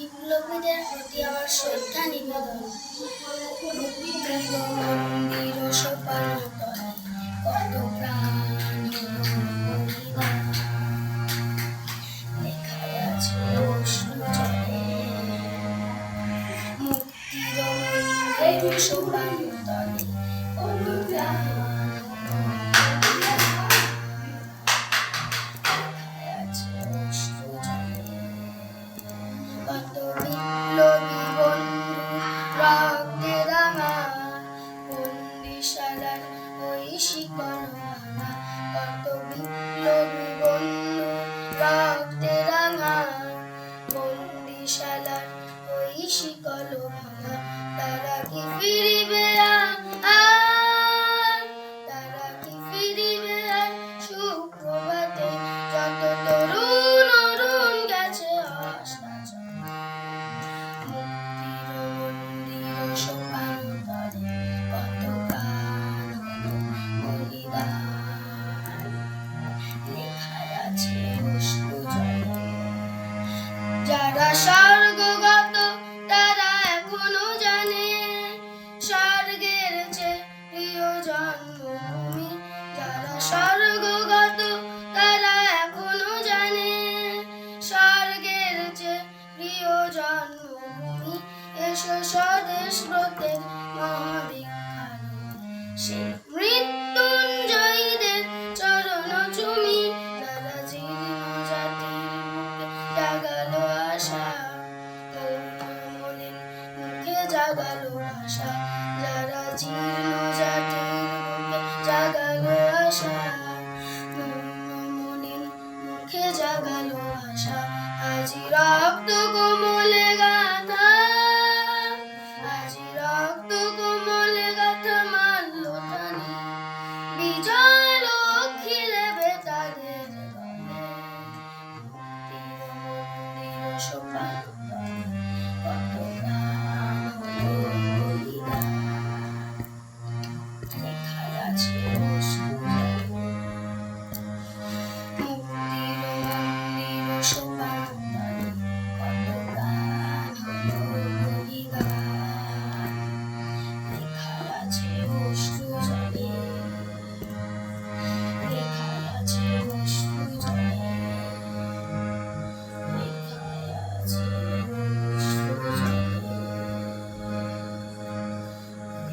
বিপ্লবীদের প্রতি আমার শ্রদ্ধা নিবেদন। সোপান কত শিকল ভাঙা কত বিপ্লবী বন্ধু রক্তে রাঙা বন্দিশালার কি ফিরিবে? যারা স্বর্গগত, তারা এখনও জানে স্বর্গের যে প্রিয় জন্মভূমি। যারা স্বর্গগত, তারা এখনও জানে স্বর্গের যে প্রিয় জন্মভূমি। এসো স্বদেশ ব্রতের মহাদীক্ষার সে জাগালো আশা, যারা জীর্ণ জাতির জাগালো আশা মলিন মুখে জাগালো আশা, আজি রক্ত কোমলে গাথা, আজি রক্ত কোমলে গাথা মারল টানি বিজয় লক্ষ্মী সোপান